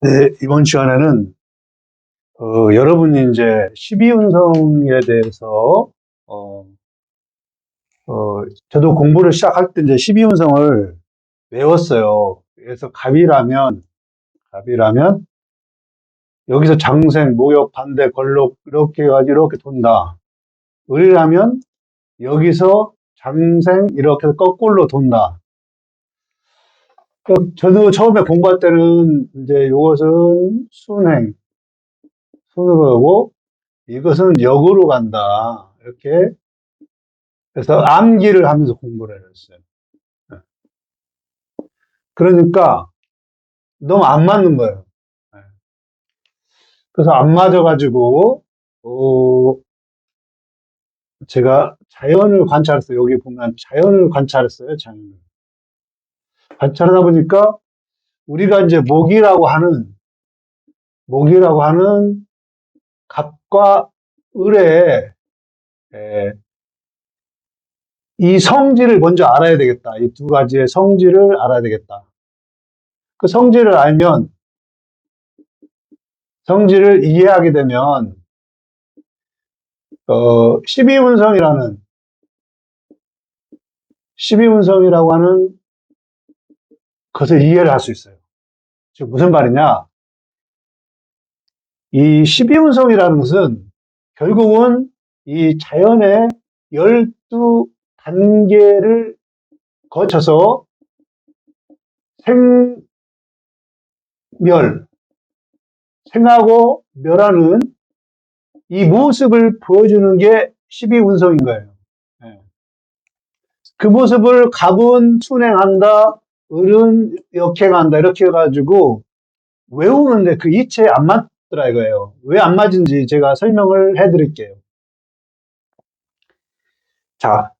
네, 이번 시간에는 어, 여러분이 이제 12운성에 대해서 어, 어, 저도 공부를 시작할 때 이제 12운성을 외웠어요. 그래서 갑이라면 갑이라면 여기서 장생, 목욕, 반대, 걸록 이렇게 해가지고 이렇게 돈다. 을이라면 여기서 장생 이렇게 거꾸로 돈다. 그 저도 처음에 공부할 때는 이제 이것은 순행, 순으로 하고 이것은 역으로 간다. 이렇게 그래서 암기를 하면서 공부를 했어요. 네. 그러니까 너무 안 맞는 거예요. 네. 그래서 안 맞아가지고 어, 제가 자연을 관찰했어요. 여기 보면 자연을 관찰했어요. 자연을. 관찰하다 보니까 우리가 이제 목이라고 하는 목이라고 하는 갑과 을의 에, 이 성질을 먼저 알아야 되겠다. 이 두 가지의 성질을 알아야 되겠다. 그 성질을 알면 성질을 이해하게 되면 어, 12운성이라는 12운성이라고 하는 것을 이해를 할 수 있어요. 즉 무슨 말이냐? 이 12운성이라는 것은 결국은 이 자연의 12단계를 거쳐서 생멸, 생하고 멸하는 이 모습을 보여주는 게 12운성인 거예요. 예. 그 모습을 갑은 순행한다, 을은 역행한다, 이렇게 해가지고 외우는데 그 이체에 안 맞더라 이거예요. 왜 안 맞은지 제가 설명을 해드릴게요. 자,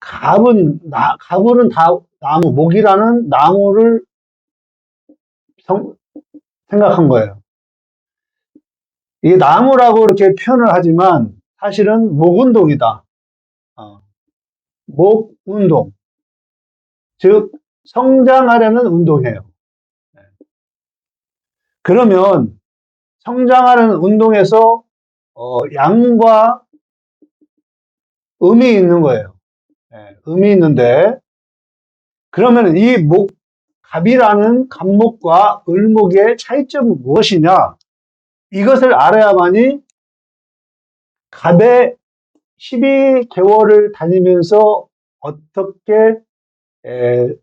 갑은, 나, 갑은 다 나무, 목이라는 나무를 성- 생각한 거예요. 이게 나무라고 이렇게 표현을 하지만 사실은 목운동이다. 어, 목운동. 즉, 성장하려는 운동이에요. 네. 그러면 성장하는 운동에서 어, 양과 음이 있는 거예요. 예, 음이 있는데 그러면 이 목, 갑이라는 갑목과 을목의 차이점은 무엇이냐? 이것을 알아야만이 갑의 12개월을 다니면서 어떻게 에,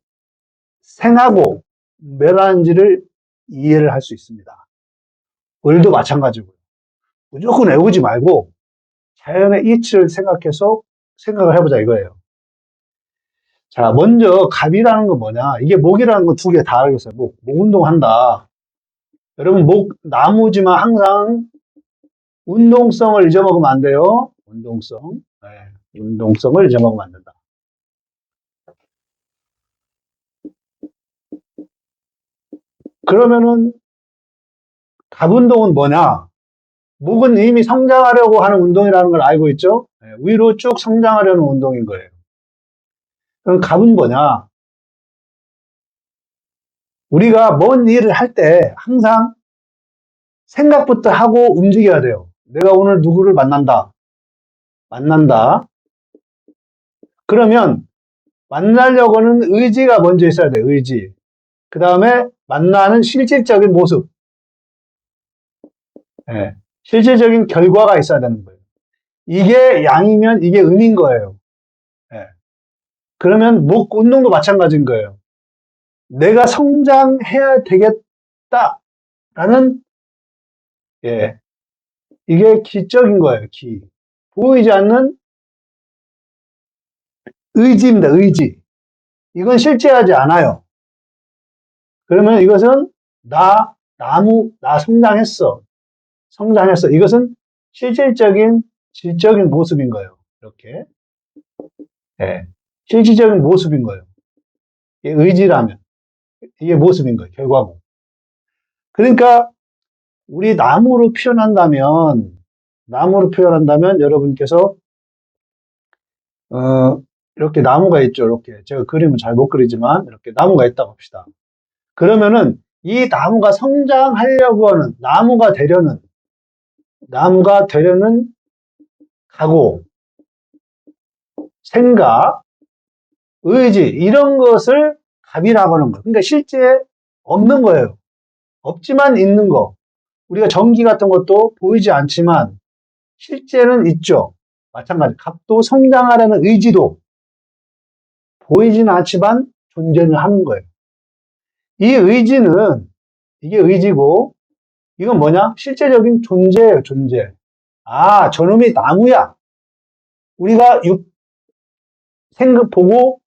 생하고 멸하는지를 이해를 할 수 있습니다. 을도 마찬가지고요. 무조건 외우지 말고 자연의 이치를 생각해서 생각을 해보자 이거예요. 자, 먼저 갑이라는 건 뭐냐? 이게 목이라는 거두개 다 알겠어요. 목, 목 운동한다. 여러분 목 나무지만 항상 운동성을 잊어먹으면 안 돼요. 운동성, 네, 운동성을 잊어먹으면 안 된다. 그러면은 갑운동은 뭐냐? 목은 이미 성장하려고 하는 운동이라는 걸 알고 있죠? 네, 위로 쭉 성장하려는 운동인 거예요. 그럼 갑은 뭐냐? 우리가 뭔 일을 할 때 항상 생각부터 하고 움직여야 돼요. 내가 오늘 누구를 만난다. 만난다. 그러면 만나려고는 의지가 먼저 있어야 돼, 의지. 그 다음에 만나는 실질적인 모습. 예, 실질적인 결과가 있어야 되는 거예요. 이게 양이면 이게 음인 거예요. 예. 그러면 목 운동도 마찬가지인 거예요. 내가 성장해야 되겠다라는 예, 이게 기적인 거예요. 기 보이지 않는 의지입니다. 의지. 이건 실제하지 않아요. 그러면 이것은 나 나무 나 성장했어. 성장했어. 이것은 실질적인 질적인 모습인 거예요. 이렇게. 예. 실질적인 모습인 거예요. 의지라면 이게 모습인 거예요. 결과고. 그러니까 우리 나무로 표현한다면 나무로 표현한다면 여러분께서 어, 이렇게 나무가 있죠. 이렇게 제가 그림은 잘못 그리지만 이렇게 나무가 있다고 합시다. 그러면은 이 나무가 성장하려고 하는, 나무가 되려는, 나무가 되려는 각오, 생각, 의지, 이런 것을 갑이라고 하는 거예요. 그러니까 실제 없는 거예요. 없지만 있는 거. 우리가 전기 같은 것도 보이지 않지만 실제는 있죠. 마찬가지. 갑도 성장하려는 의지도 보이지는 않지만 존재를 하는 거예요. 이 의지는 이게 의지고 이건 뭐냐? 실제적인 존재예요, 존재. 아, 저놈이 나무야. 우리가 육, 생각 보고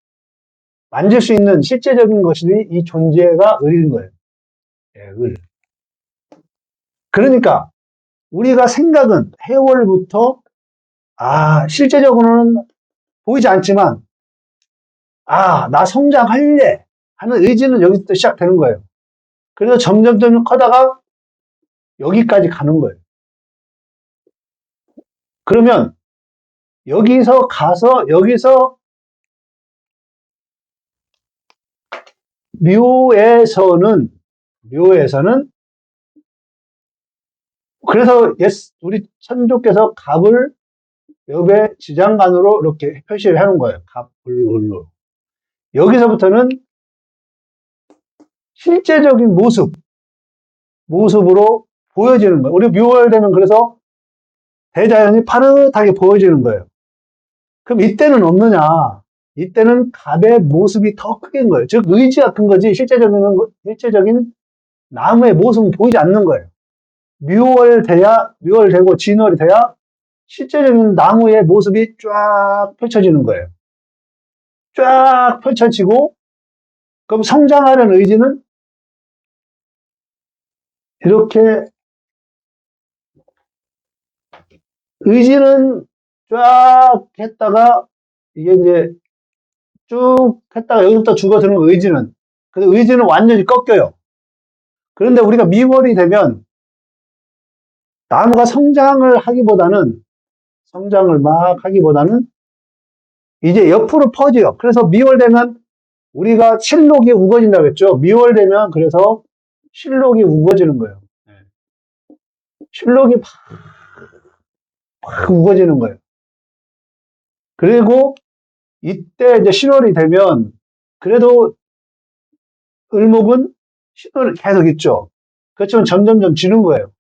만질 수 있는 실제적인 것이 이 존재가 을인 거예요. 예, 을. 그러니까 우리가 생각은 해월부터 아, 실제적으로는 보이지 않지만 아, 나 성장할래 하는 의지는 여기부터 시작되는 거예요. 그래서 점점 점점 커다가 여기까지 가는 거예요. 그러면 여기서 가서 여기서 묘에서는 묘에서는 그래서 예스 우리 천조께서 갑을 옆에 지장간으로 이렇게 표시를 해놓은 거예요. 갑을로 여기서부터는 실제적인 모습 모습으로 보여지는 거예요. 우리 묘월 되면 그래서 대자연이 파릇하게 보여지는 거예요. 그럼 이때는 없느냐? 이때는 갑의 모습이 더 크게인 거예요. 즉 의지가 큰 거지 실제적인 거- 실제적인 나무의 모습은 보이지 않는 거예요. 묘월 돼야 묘월 되고 진월이 돼야 실제적인 나무의 모습이 쫙 펼쳐지는 거예요. 쫙 펼쳐지고 그럼 성장하는 의지는 이렇게 의지는 쫙 했다가 이게 이제 쭉 했다가 여기부터 죽어드는 거, 의지는. 근데 의지는 완전히 꺾여요. 그런데 우리가 미월이 되면 나무가 성장을 하기보다는 성장을 막 하기보다는 이제 옆으로 퍼져요. 그래서 미월 되면 우리가 실록이 우거진다고 했죠. 미월 되면 그래서 실록이 우거지는 거예요. 실록이 막, 막 우거지는 거예요. 그리고 이때 이제 10월이 되면 그래도 을목은 신호를 계속 있죠. 그렇지만 점점점 지는 거예요.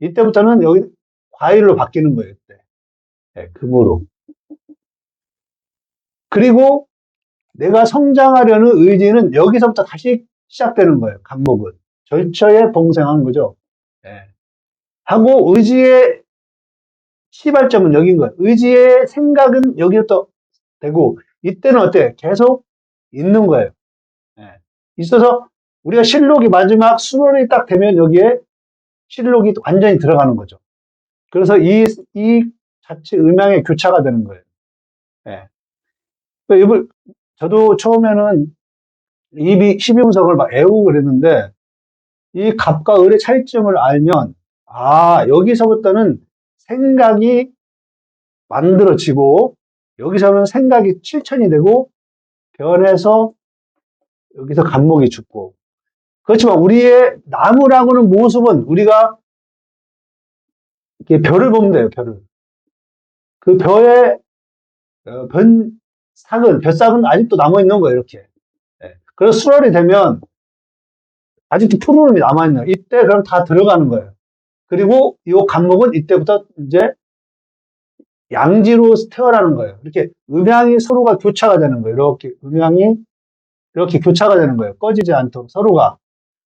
이때부터는 여기 과일로 바뀌는 거예요. 이때. 네, 금으로. 그리고 내가 성장하려는 의지는 여기서부터 다시 시작되는 거예요. 간목은. 절처에 봉생한 거죠. 예. 하고 의지의 시발점은 여긴 거예요. 의지의 생각은 여기부터 되고 이때는 어때? 계속 있는 거예요. 예. 있어서 우리가 실록이 마지막 수월이 딱 되면 여기에 실록이 완전히 들어가는 거죠. 그래서 이, 이 자체 음양의 교차가 되는 거예요. 예. 이걸 저도 처음에는 입이 12분석을 막 애우고 그랬는데 이 갑과 을의 차이점을 알면 아 여기서부터는 생각이 만들어지고 여기서는 생각이 실천이 되고 변해서 여기서 간목이 죽고. 그렇지만 우리의 나무라고는 모습은 우리가 이렇게 별을 보면 돼요 별을. 그 별의 어, 변 삭은 벼싹은 아직도 남아 있는 거예요 이렇게. 예. 그래서 수월이 되면 아직도 푸른음이 남아 있는 거예요 이때 그럼 다 들어가는 거예요 그리고 이 간목은 이때부터 이제 양지로 태어나는 거예요. 이렇게 음양이 서로가 교차가 되는 거예요. 이렇게 음양이 이렇게 교차가 되는 거예요. 꺼지지 않도록 서로가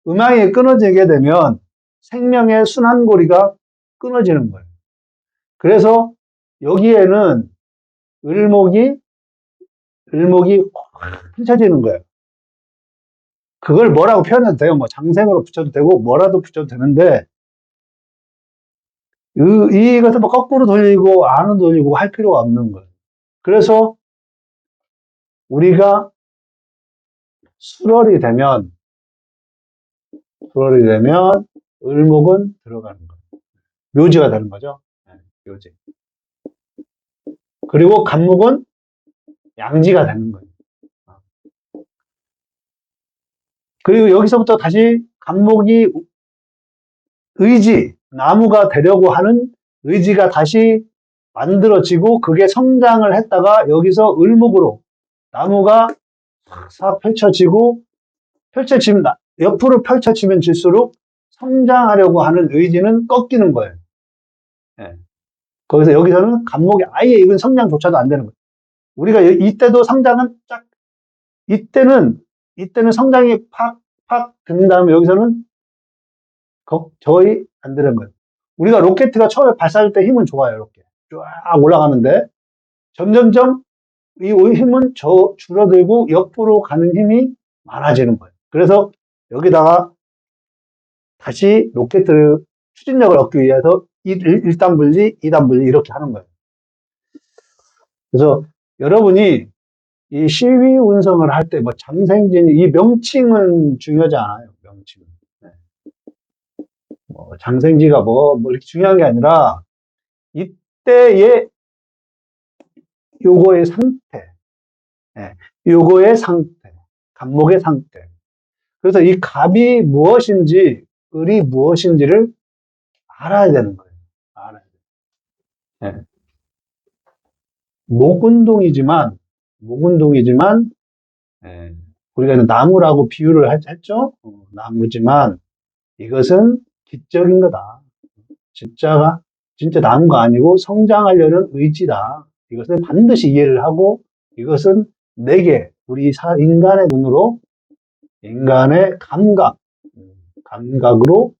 음양이 끊어지게 되면 생명의 순환고리가 끊어지는 거예요. 그래서 여기에는 을목이 을목이 확 펼쳐지는 거예요. 그걸 뭐라고 표현해도 돼요. 뭐 장생으로 붙여도 되고 뭐라도 붙여도 되는데 이, 이것을 뭐 거꾸로 돌리고 안으로 돌리고 할 필요가 없는 거예요. 그래서 우리가 수월이 되면 수월이 되면 을목은 들어가는 거예요. 묘지가 되는 거죠. 네, 묘지. 그리고 간목은 양지가 되는 거예요. 그리고 여기서부터 다시 간목이 의지, 나무가 되려고 하는 의지가 다시 만들어지고 그게 성장을 했다가 여기서 을목으로 나무가 싹 펼쳐지고 나- 옆으로 펼쳐지면 질수록 성장하려고 하는 의지는 꺾이는 거예요. 예. 거기서 여기서는 간목이 아예 이건 성장조차도 안 되는 거예요. 우리가 이- 이때도 성장은 쫙 이때는 이때는 성장이 팍팍 된 다음에 여기서는 거, 거의 안 되는 거예요. 우리가 로켓가 처음에 발사할 때 힘은 좋아요. 이렇게 쫙 올라가는데 점점점 이 힘은 저 줄어들고 옆으로 가는 힘이 많아지는 거예요. 그래서 여기다가 다시 로켓을 추진력을 얻기 위해서 1, 단 분리, 2단 분리 이렇게 하는 거예요. 그래서 여러분이 이 시위 운성을 할 때 뭐 장생진 이 명칭은 중요하지 않아요. 명칭은. 네. 뭐 장생지가 뭐, 뭐 이렇게 중요한 게 아니라 이때의 요거의 상태, 예, 요거의 상태, 간목의 상태. 그래서 이 갑이 무엇인지, 을이 무엇인지를 알아야 되는 거예요. 알아야 돼요. 예. 목운동이지만, 목운동이지만, 예, 우리가 나무라고 비유를 했- 했죠? 어, 나무지만, 이것은 기적인 거다. 진짜가, 진짜 나무가 아니고 성장하려는 의지다. 이것을 반드시 이해를 하고, 이것은 내게, 우리 사, 인간의 눈으로, 인간의 감각, 음, 감각으로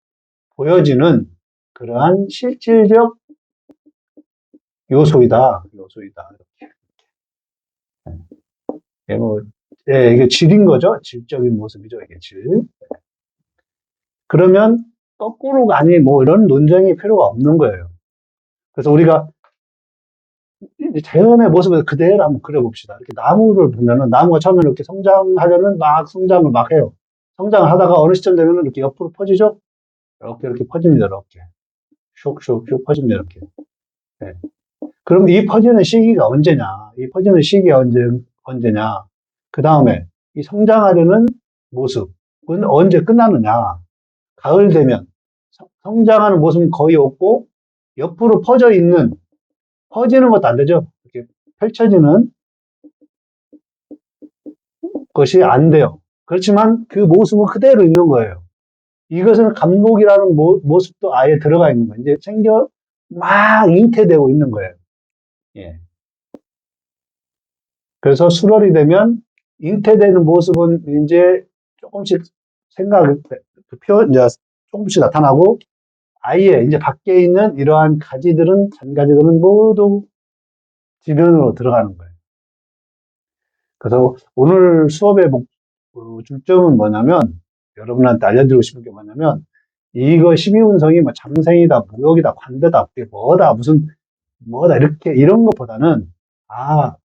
보여지는 그러한 실질적 요소이다. 요소이다. 예, 뭐, 예, 이게 질인 거죠. 질적인 모습이죠. 이게 질. 그러면 거꾸로가 아니 뭐 이런 논쟁이 필요가 없는 거예요. 그래서 우리가 자연의 모습을 그대로 한번 그려봅시다. 이렇게 나무를 보면은 나무가 처음에 이렇게 성장하려는 막 성장을 막 해요. 성장을 하다가 어느 시점 되면은 이렇게 옆으로 퍼지죠? 이렇게 이렇게 퍼집니다. 이렇게. 슉슉슉 퍼집니다. 이렇게. 네. 그럼 이 퍼지는 시기가 언제냐? 이 퍼지는 시기가 언제, 언제냐? 그 다음에 이 성장하려는 모습은 언제 끝나느냐? 가을 되면 성- 성장하는 모습은 거의 없고 옆으로 퍼져 있는 퍼지는 것도 안 되죠. 이렇게 펼쳐지는 것이 안 돼요. 그렇지만 그 모습은 그대로 있는 거예요. 이것은 감독이라는 모, 모습도 아예 들어가 있는 거예요. 이제 생겨 막 잉태되고 있는 거예요. 예. 그래서 수월이 되면 잉태되는 모습은 이제 조금씩 생각, 그 표, 이제 조금씩 나타나고 아예 이제 밖에 있는 이러한 가지들은, 잔가지들은 모두 지면으로 들어가는 거예요. 그래서 오늘 수업의 목, 어, 중점은 뭐냐면, 여러분한테 알려드리고 싶은 게 뭐냐면, 이거 12운성이 뭐 장생이다, 무역이다, 관대다, 뭐다, 무슨, 뭐다, 이렇게, 이런 것보다는, 아,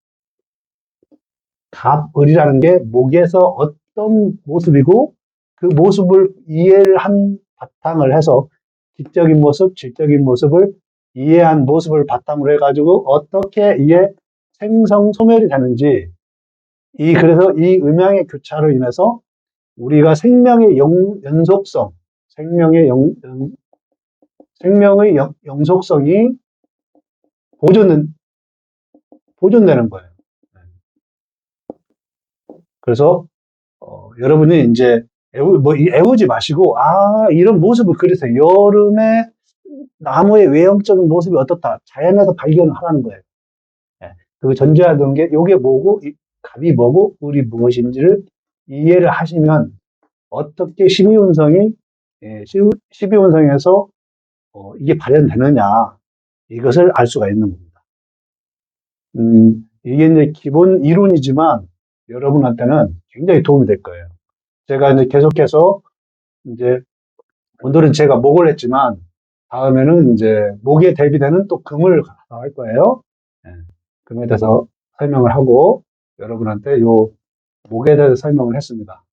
갑을이라는 게 목에서 어떤 모습이고, 그 모습을 이해를 한 바탕을 해서, 기적인 모습, 질적인 모습을 이해한 모습을 바탕으로 해가지고, 어떻게 이게 생성, 소멸이 되는지, 이, 그래서 이 음양의 교차로 인해서 우리가 생명의 영, 연속성, 생명의 영, 영- 생명의 영, 영속성이 보존, 보존되는 거예요. 그래서, 어, 여러분이 이제 애우, 뭐, 이- 애우지 마시고, 아, 이런 모습을 그리세요. 여름에 나무의 외형적인 모습이 어떻다. 자연에서 발견을 하라는 거예요. 예. 그 되는 게, 요게 뭐고, 이 갑이 뭐고, 을이 무엇인지를 이해를 하시면, 어떻게 12운성이, 예, 12운성에서, 어, 이게 발현되느냐, 이것을 알 수가 있는 겁니다. 음, 이게 이제 기본 이론이지만, 여러분한테는 굉장히 도움이 될 거예요. 제가 이제 계속해서, 이제, 오늘은 제가 목을 했지만, 다음에는 이제, 목에 대비되는 또 금을 할 거예요. 예, 금에 대해서 설명을 하고, 여러분한테 요, 목에 대해서 설명을 했습니다.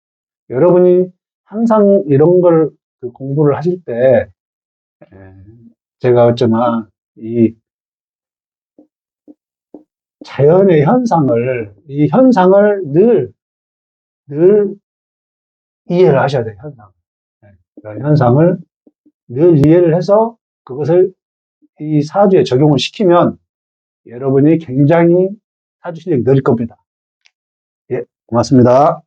여러분이 항상 이런 걸그 공부를 하실 때, 에, 제가 어쩌나, 이 자연의 현상을, 이 현상을 늘, 늘 이해를 하셔야 돼요, 현상. 예. 그런 현상을 늘 이해를 해서 그것을 이 사주에 적용을 시키면 여러분이 굉장히 사주 실력이 늘 겁니다. 예, 고맙습니다.